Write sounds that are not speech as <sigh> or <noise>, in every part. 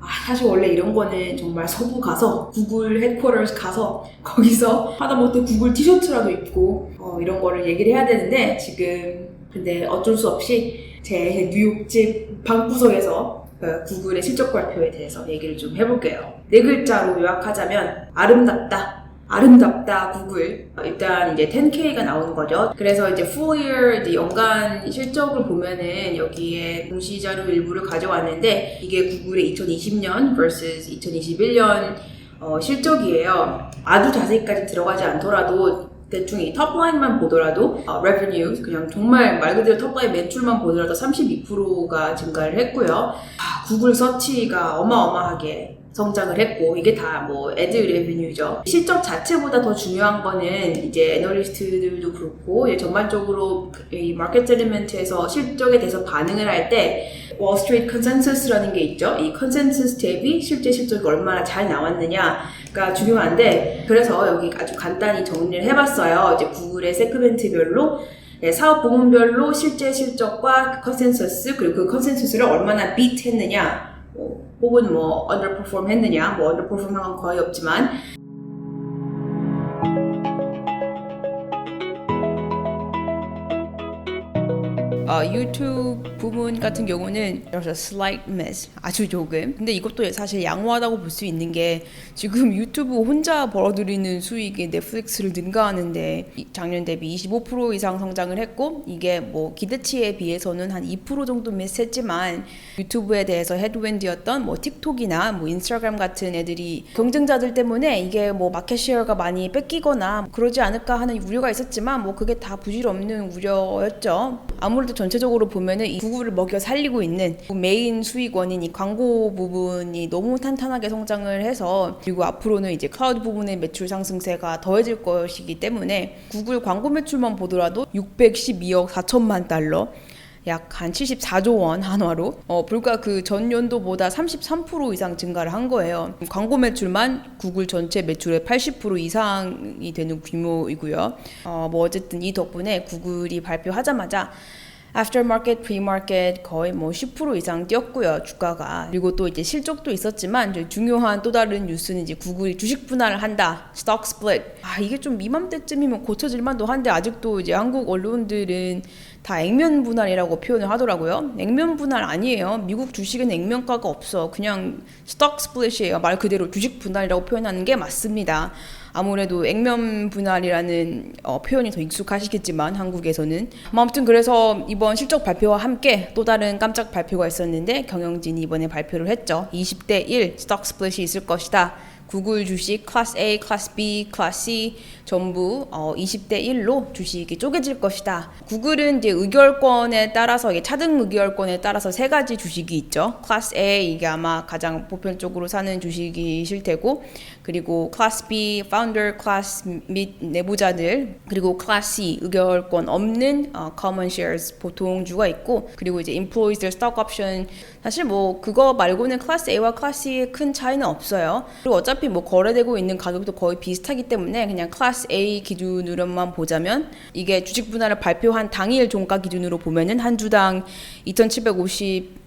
아, 사실 원래 이런 거는 정말 서부 가서 구글 헤드쿼터스 가서 거기서 하다못해 구글 티셔츠라도 입고 어, 이런 거를 얘기를 해야 되는데 지금 근데 어쩔 수 없이 제 뉴욕집 방구석에서 그 구글의 실적 발표에 대해서 얘기를 좀 해볼게요. 네 글자로 요약하자면 아름답다. 아름답다 구글 일단 이제 10K가 나오는 거죠. 그래서 이제 full 이제 연간 실적을 보면은 여기에 공시 자료 일부를 가져왔는데 이게 구글의 2020년 vs 2021년 어, 실적이에요. 아주 자세히까지 들어가지 않더라도 대충 이 톱라인만 보더라도 어, revenue 그냥 정말 말 그대로 톱라인 매출만 보더라도 32%가 증가를 했고요. 아, 구글 서치가 어마어마하게 성장을 했고 이게 다 뭐 애드 레비뉴죠. 실적 자체보다 더 중요한 거는 이제 애널리스트들도 그렇고 이제 전반적으로 이 마켓 셀리멘트에서 실적에 대해서 반응을 할때 월스트리트 컨센서스라는 게 있죠. 이 컨센서스 대비 실제 실적이 얼마나 잘 나왔느냐가 중요한데 그래서 여기 아주 간단히 정리를 해봤어요. 이제 구글의 세그멘트별로 네, 사업 부문별로 실제 실적과 컨센서스 그리고 그 컨센서스를 얼마나 비트했느냐 뭐, 혹은 뭐 underperform 했느냐 뭐 underperform 한건 거의 없지만 어, 유튜브 부분 같은 경우는 그래서 slight miss 아주 조금 근데 이것도 사실 양호하다고 볼 수 있는 게 지금 유튜브 혼자 벌어들이는 수익이 넷플릭스를 능가하는데 이- 작년 대비 25% 이상 성장을 했고 이게 뭐 기대치에 비해서는 한 2% 정도 미스했지만 유튜브에 대해서 헤드윈드였던 뭐 틱톡이나 뭐 인스타그램 같은 애들이 경쟁자들 때문에 이게 뭐 마켓 쉐어가 많이 뺏기거나 그러지 않을까 하는 우려가 있었지만 뭐 그게 다 부질없는 우려였죠. 아무래도 전체적으로 보면은 이 구글을 먹여 살리고 있는 메인 수익원인 이 광고 부분이 너무 탄탄하게 성장을 해서 그리고 앞으로는 이제 클라우드 부분의 매출 상승세가 더해질 것이기 때문에 구글 광고 매출만 보더라도 612억 4천만 달러 약한 74조 원 한화로 어, 불과 그 전년도보다 33% 이상 증가를 한 거예요. 광고 매출만 구글 전체 매출의 80% 이상이 되는 규모이고요. 어, 뭐 어쨌든 이 덕분에 구글이 발표하자마자 애프터마켓, 프리마켓 거의 뭐 10% 이상 뛰었고요 주가가. 그리고 또 이제 실적도 있었지만 중요한 또 다른 뉴스는 이제 구글이 주식 분할을 한다 스톡 스플릿 아 이게 좀 이맘때쯤이면 고쳐질 만도 한데 아직도 이제 한국 언론들은 다 액면 분할이라고 표현을 하더라고요. 액면 분할 아니에요. 미국 주식은 액면가가 없어. 그냥 스톡 스플릿이에요. 말 그대로 주식 분할이라고 표현하는 게 맞습니다. 아무래도 액면 분할이라는 어, 표현이 더 익숙하시겠지만 한국에서는. 뭐 아무튼 그래서 이번 실적 발표와 함께 또 다른 깜짝 발표가 있었는데 경영진이 이번에 발표를 했죠. 20대 1 스톡 스플릿이 있을 것이다. 구글 주식 클래스 A, 클래스 B, 클래스 C 전부 어, 20대 1로 주식이 쪼개질 것이다. 구글은 이제 의결권에 따라서 이게 차등 의결권에 따라서 세 가지 주식이 있죠. 클래스 A 이게 아마 가장 보편적으로 사는 주식이실 테고 그리고 클래스 B 파운더 클래스 및 내부자들 그리고 클래스 C 의결권 없는 어, common 보통주가 있고 그리고 이제 employees들 stock 사실 뭐 그거 말고는 클래스 A와 클래스 C의 큰 차이는 없어요. 그리고 어차피 뭐 거래되고 있는 가격도 거의 비슷하기 때문에 그냥 클래스 A 기준으로만 보자면 이게 주식 분할을 발표한 당일 종가 기준으로 보면은 한 주당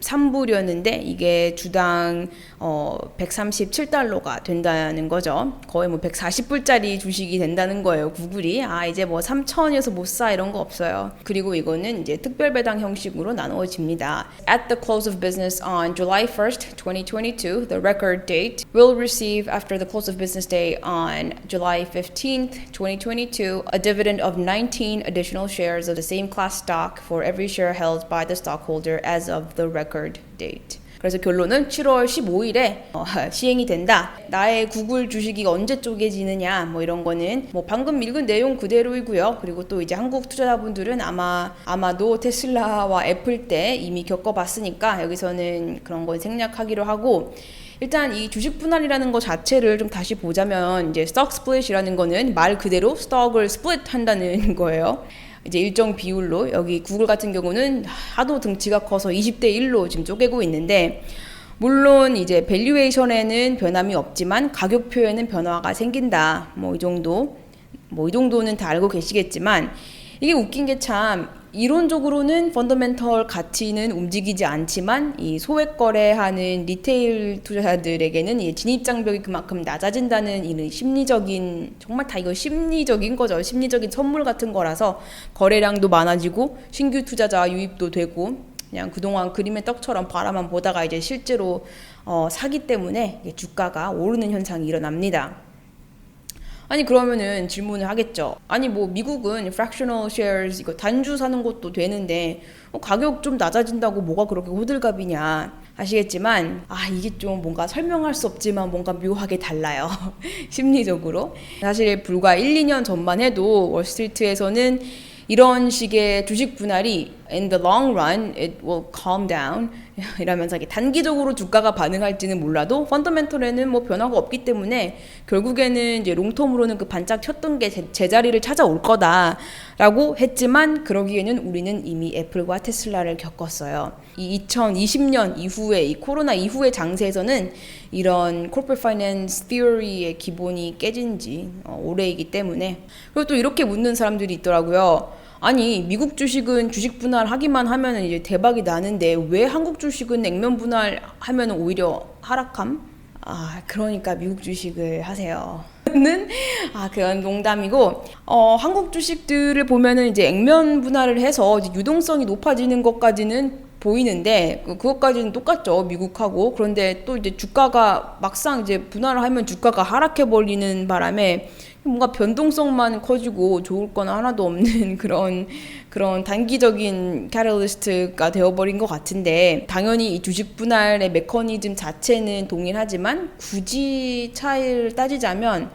2,753불이었는데 이게 주당 어 137달러가 된다는 거죠. 거의 뭐 140불짜리 주식이 된다는 거예요. 구글이 아 이제 뭐 3천에서 못 사 이런 거 없어요. 그리고 이거는 이제 특별 배당 형식으로 나누어집니다. At the close of business on July 1st, 2022, the record date will receive after the close of business day on July 15th, 2022, a dividend of 19 additional shares of the same class stock for every share held by the stockholder as of the record date. 그래서 결론은 7월 15일에 어, 시행이 된다. 나의 구글 주식이 언제 쪼개지느냐 뭐 이런 거는 뭐 방금 읽은 내용 그대로이고요. 그리고 또 이제 한국 투자자분들은 아마 아마도 테슬라와 애플 때 이미 겪어봤으니까 여기서는 그런 건 생략하기로 하고 일단 이 주식 분할이라는 것 자체를 좀 다시 보자면 이제 스톡 스플릿이라는 거는 말 그대로 스톡을 스플릿 한다는 <laughs> 거예요. 이제 일정 비율로 여기 구글 같은 경우는 하도 등치가 커서 20대 1로 지금 쪼개고 있는데 물론 이제 밸류에이션에는 변함이 없지만 가격표에는 변화가 생긴다. 뭐 이 정도. 뭐 이 정도는 다 알고 계시겠지만 이게 웃긴 게 참 이론적으로는 펀더멘털 가치는 움직이지 않지만 이 소액 거래하는 리테일 투자자들에게는 이 진입 장벽이 그만큼 낮아진다는 이런 심리적인 정말 다 이거 심리적인 거죠. 심리적인 선물 같은 거라서 거래량도 많아지고 신규 투자자 유입도 되고 그냥 그동안 그림의 떡처럼 바라만 보다가 이제 실제로 어, 사기 때문에 주가가 오르는 현상이 일어납니다. 아니 그러면은 질문을 하겠죠. 아니 뭐 미국은 fractional shares 이거 단주 사는 것도 되는데 어, 가격 좀 낮아진다고 뭐가 그렇게 호들갑이냐 하시겠지만 아 이게 좀 뭔가 설명할 수 없지만 뭔가 묘하게 달라요. <laughs> 심리적으로. 사실 불과 1, 2년 전만 해도 월스트리트에서는 이런 식의 주식 분할이 in the long run it will calm down <laughs> 이라면서 이게 단기적으로 주가가 반응할지는 몰라도 펀더멘털에는 뭐 변화가 없기 때문에 결국에는 이제 롱텀으로는 그 반짝 쳤던 게 제, 제자리를 찾아올 거다라고 했지만 그러기에는 우리는 이미 애플과 테슬라를 겪었어요. 이 2020년 이후에 이 코로나 이후의 장세에서는 이런 corporate finance theory의 기본이 깨진 지 어, 오래이기 때문에 그리고 또 이렇게 묻는 사람들이 있더라고요. 아니 미국 주식은 주식 분할하기만 하면은 이제 대박이 나는데 왜 한국 주식은 냉면 분할하면은 오히려 하락함? 아 그러니까 미국 주식을 하세요. 는 아, 그건 농담이고, 어, 한국 주식들을 보면은 이제 액면 분할을 해서 유동성이 높아지는 것까지는 보이는데, 그- 그것까지는 똑같죠. 미국하고. 그런데 또 이제 주가가 막상 이제 분할을 하면 주가가 하락해 버리는 바람에 뭔가 변동성만 커지고 좋을 건 하나도 없는 <laughs> 그런 그런 단기적인 캐럴리스트가 되어버린 것 같은데 당연히 이 주식 분할의 메커니즘 자체는 동일하지만 굳이 차이를 따지자면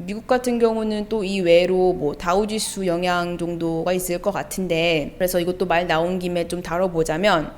미국 같은 경우는 또 이 외로 뭐 다우지수 영향 정도가 있을 것 같은데 그래서 이것도 말 나온 김에 좀 다뤄보자면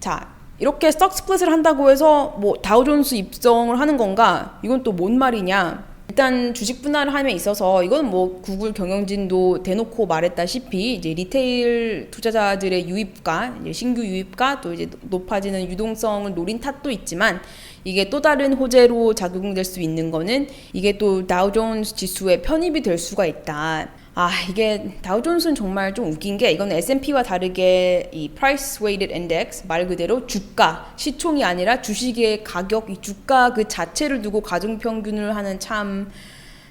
자 이렇게 스톡 스플릿을 한다고 해서 뭐 다우존스 입성을 하는 건가? 이건 또 뭔 말이냐? 일단 주식 분할을 함에 있어서 이건 뭐 구글 경영진도 대놓고 말했다시피 이제 리테일 투자자들의 유입과 이제 신규 유입과 또 이제 높아지는 유동성을 노린 탓도 있지만 이게 또 다른 호재로 작용될 수 있는 거는 이게 또 다우존스 지수에 편입이 될 수가 있다. 아 이게 다우존스는 정말 좀 웃긴 게 이건 S&P와 다르게 이 price weighted index 말 그대로 주가 시총이 아니라 주식의 가격 이 주가 그 자체를 두고 가중 평균을 하는 참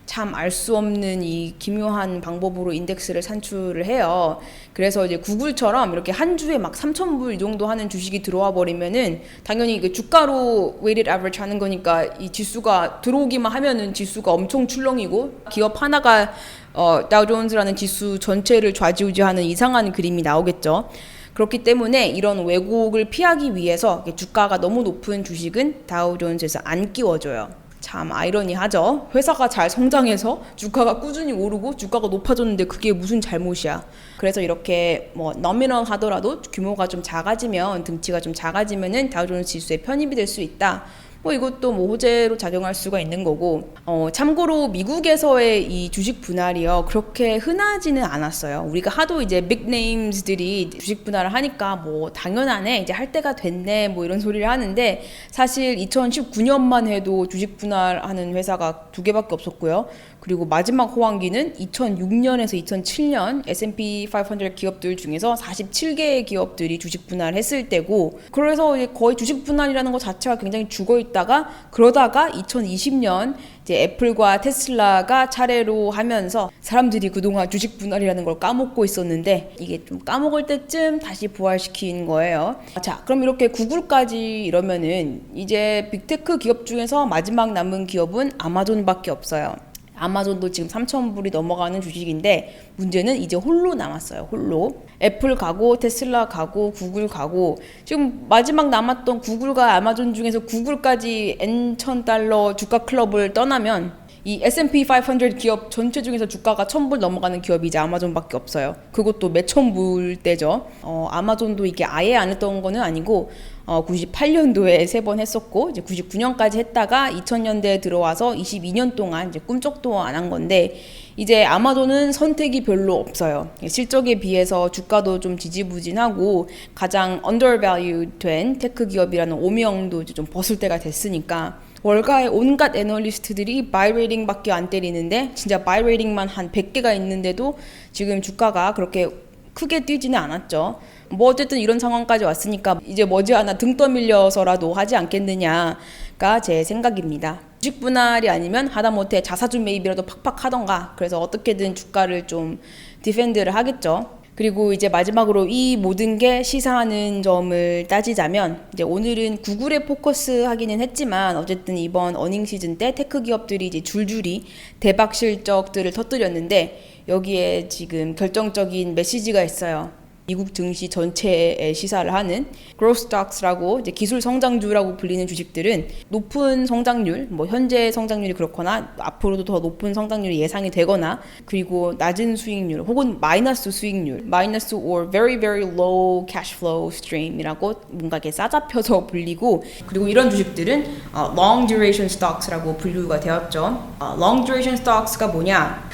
참 알 수 없는 이 기묘한 방법으로 인덱스를 산출을 해요. 그래서 이제 구글처럼 이렇게 한 주에 막 3천 불이 정도 하는 주식이 들어와 버리면은 당연히 그 주가로 weighted average 하는 거니까 이 지수가 들어오기만 하면은 지수가 엄청 출렁이고 기업 하나가 어, 다우존스라는 지수 전체를 좌지우지하는 이상한 그림이 나오겠죠. 그렇기 때문에 이런 왜곡을 피하기 위해서 주가가 너무 높은 주식은 다우존스에서 안 끼워줘요. 참 아이러니하죠. 회사가 잘 성장해서 주가가 꾸준히 오르고 주가가 높아졌는데 그게 무슨 잘못이야. 그래서 이렇게 뭐 너미널 하더라도 규모가 좀 작아지면 등치가 좀 작아지면은 다우존스 지수에 편입이 될 수 있다. 뭐 이것도 뭐 호재로 작용할 수가 있는 거고 어 참고로 미국에서의 이 주식 분할이요 그렇게 흔하지는 않았어요. 우리가 하도 이제 빅네임즈들이 주식 분할을 하니까 뭐 당연하네 이제 할 때가 됐네 뭐 이런 소리를 하는데 사실 2019년만 해도 주식 분할하는 회사가 두 개밖에 없었고요. 그리고 마지막 호황기는 2006년에서 2007년 S&P 500 기업들 중에서 47개의 기업들이 주식 분할했을 때고 그래서 거의 주식 분할이라는 것 자체가 굉장히 죽어 있 다가 그러다가 2020년 이제 애플과 테슬라가 차례로 하면서 사람들이 그동안 주식 분할이라는 걸 까먹고 있었는데 이게 좀 까먹을 때쯤 다시 부활시킨 거예요. 자, 그럼 이렇게 구글까지 이러면은 이제 빅테크 기업 중에서 마지막 남은 기업은 아마존밖에 없어요. 아마존도 지금 3,000불이 넘어가는 주식인데 문제는 이제 홀로 남았어요. 홀로. 애플 가고 테슬라 가고 구글 가고 지금 마지막 남았던 구글과 아마존 중에서 구글까지 N1000 달러 주가 클럽을 떠나면 이 S&P 500 기업 전체 중에서 주가가 1000불 넘어가는 기업이 이제 아마존밖에 없어요. 그것도 몇천 불대죠. 어, 아마존도 이게 아예 안 했던 거는 아니고 어, 98년도에 세 번 했었고 이제 99년까지 했다가 2000년대에 들어와서 22년 동안 이제 꿈쩍도 안 한 건데 이제 아마존은 선택이 별로 없어요. 실적에 비해서 주가도 좀 지지부진하고 가장 undervalued 된 테크 기업이라는 오명도 이제 좀 벗을 때가 됐으니까 월가의 온갖 애널리스트들이 바이 레이팅밖에 안 때리는데 진짜 바이 레이팅만 한 100개가 있는데도 지금 주가가 그렇게 크게 뛰지는 않았죠. 뭐 어쨌든 이런 상황까지 왔으니까 이제 머지않아 등 떠밀려서라도 하지 않겠느냐가 제 생각입니다. 주식 분할이 아니면 하다못해 자사주 매입이라도 팍팍 하던가 그래서 어떻게든 주가를 좀 디펜드를 하겠죠. 그리고 이제 마지막으로 이 모든 게 시사하는 점을 따지자면 이제 오늘은 구글에 포커스 하기는 했지만 어쨌든 이번 어닝 시즌 때 테크 기업들이 이제 줄줄이 대박 실적들을 터뜨렸는데 여기에 지금 결정적인 메시지가 있어요. 미국 증시 전체에 시사를 하는 stocks라고 이제 기술 성장주라고 불리는 주식들은 높은 성장률, 뭐 현재 성장률이 그렇거나 앞으로도 더 높은 성장률이 예상이 되거나 그리고 낮은 수익률 혹은 마이너스 수익률, 마이너스 or very very low cash flow stream이라고 뭔가 이렇게 싸잡혀서 <laughs> 불리고 그리고 이런 주식들은 어, long duration stocks라고 분류가 되었죠. 어, long duration stocks가 뭐냐?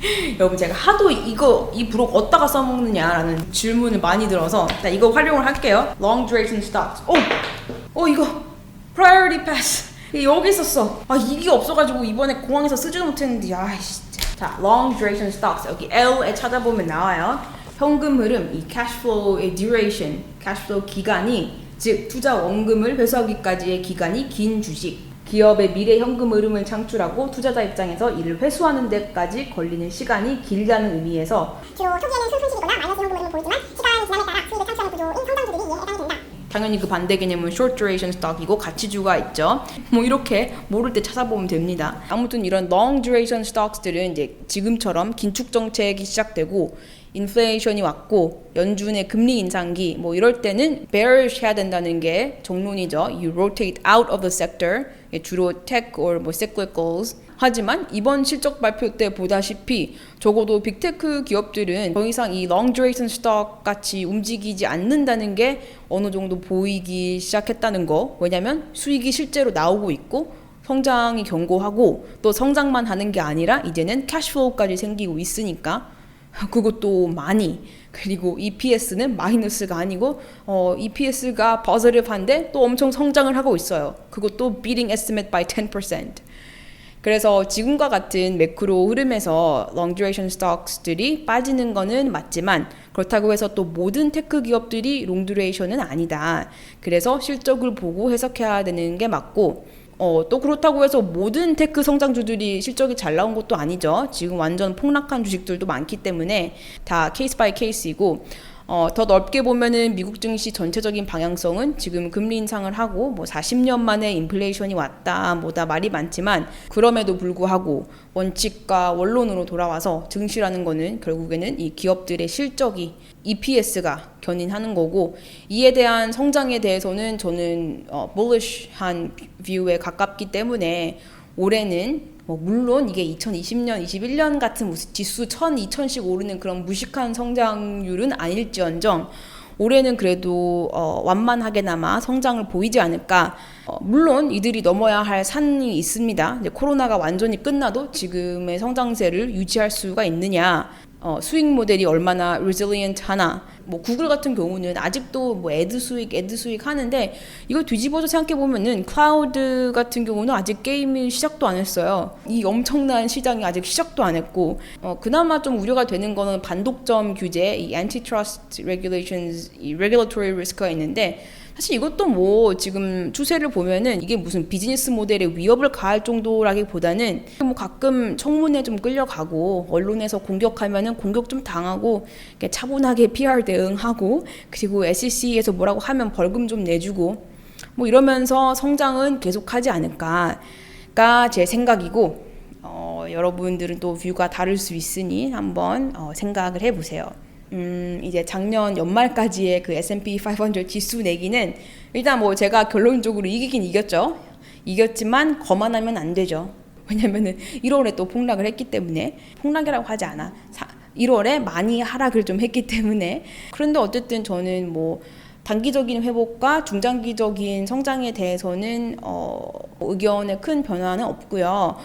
<laughs> 여러분 제가 하도 이거 이 브록 어디다가 써먹느냐라는 질문을 많이 들어서 나 이거 활용을 할게요. Long duration stocks. 오, 어 이거 priority pass. 여기 있었어. 아 이게 없어가지고 이번에 공항에서 쓰지도 못했는데 아이씨. 자, long duration stocks 여기 L에 찾아보면 나와요. 현금 흐름, 이 cash flow의 duration, cash flow 기간이 즉 투자 원금을 회수하기까지의 기간이 긴 주식. 기업의 미래 현금 흐름을 창출하고 투자자 입장에서 이를 회수하는 데까지 걸리는 시간이 길다는 의미에서 주로 초기에는 큰 손실이거나 마이너스 현금 흐름을 보이지만 시간이 지남에 따라 수익을 창출하는 구조인 성장주들이 이에 해당이 된다. 당연히 그 반대 개념은 short duration stock이고 가치주가 있죠. 뭐 이렇게 모를 때 찾아보면 됩니다. 아무튼 이런 long duration stocks들은 이제 지금처럼 긴축 정책이 시작되고 인플레이션이 왔고 연준의 금리 인상기 뭐 이럴 때는 bearish 해야 된다는 게 정론이죠. You rotate out of the sector. 이게 주로 tech or 뭐 cyclicals 하지만 이번 실적 발표 때 보다시피 적어도 빅테크 기업들은 더 이상 이 long duration stock 같이 움직이지 않는다는 게 어느 정도 보이기 시작했다는 거. 왜냐면 수익이 실제로 나오고 있고 성장이 견고하고 또 성장만 하는 게 아니라 이제는 캐시플로우까지 생기고 있으니까 그것도 많이 그리고 EPS는 마이너스가 아니고 어, EPS가 positive 또 엄청 성장을 하고 있어요. 그것도 beating estimate by 10%. 그래서 지금과 같은 매크로 흐름에서 long duration stocks들이 빠지는 거는 맞지만 그렇다고 해서 또 모든 테크 기업들이 long duration은 아니다. 그래서 실적을 보고 해석해야 되는 게 맞고 어, 또 그렇다고 해서 모든 테크 성장주들이 실적이 잘 나온 것도 아니죠. 지금 완전 폭락한 주식들도 많기 때문에 다 케이스 바이 케이스이고 어, 더 넓게 보면은 미국 증시 전체적인 방향성은 지금 금리 인상을 하고 뭐 40년 만에 인플레이션이 왔다 뭐다 말이 많지만 그럼에도 불구하고 원칙과 원론으로 돌아와서 증시라는 거는 결국에는 이 기업들의 실적이 EPS가 견인하는 거고 이에 대한 성장에 대해서는 저는 어, bullish한 뷰에 가깝기 때문에 올해는 뭐 물론 이게 2020년, 21년 같은 지수 1000, 2000씩 오르는 그런 무식한 성장률은 아닐지언정 올해는 그래도 어, 완만하게나마 성장을 보이지 않을까. 어, 물론 이들이 넘어야 할 산이 있습니다. 코로나가 완전히 끝나도 지금의 성장세를 유지할 수가 있느냐. 어, 수익 모델이 얼마나 resilient 하나. 뭐 구글 같은 경우는 아직도 뭐 애드 수익, 애드 수익 하는데 이걸 뒤집어서 생각해 보면은 클라우드 같은 경우는 아직 게임이 시작도 안 했어요. 이 엄청난 시장이 아직 시작도 안 했고 어, 그나마 좀 우려가 되는 거는 반독점 규제, 이 antitrust regulations, 이 regulatory risk가 있는데 사실 이것도 뭐 지금 추세를 보면은 이게 무슨 비즈니스 모델에 위협을 가할 정도라기보다는 뭐 가끔 청문회 좀 끌려가고 언론에서 공격하면은 공격 좀 당하고 차분하게 PR 대응하고 그리고 SEC에서 뭐라고 하면 벌금 좀 내주고 뭐 이러면서 성장은 계속하지 않을까가 제 생각이고 어, 여러분들은 또 뷰가 다를 수 있으니 한번 어, 생각을 해보세요. 음, 이제 작년 연말까지의 그 S&P 500 지수 내기는 일단 뭐 제가 결론적으로 이기긴 이겼죠. 이겼지만 거만하면 안 되죠. 왜냐면은 1월에 또 폭락을 했기 때문에 폭락이라고 하지 않아. 1월에 많이 하락을 좀 했기 때문에 그런데 어쨌든 저는 뭐 단기적인 회복과 중장기적인 성장에 대해서는 어, 의견에 큰 변화는 없고요.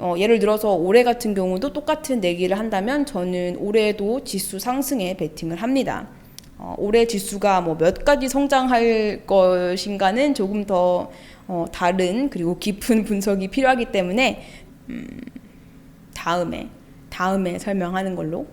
어, 예를 들어서 올해 같은 경우도 똑같은 내기를 한다면 저는 올해도 지수 상승에 베팅을 합니다. 어, 올해 지수가 뭐 몇 가지 성장할 것인가는 조금 더 어, 다른 그리고 깊은 <laughs> 분석이 필요하기 때문에 음, 다음에 다음에 설명하는 걸로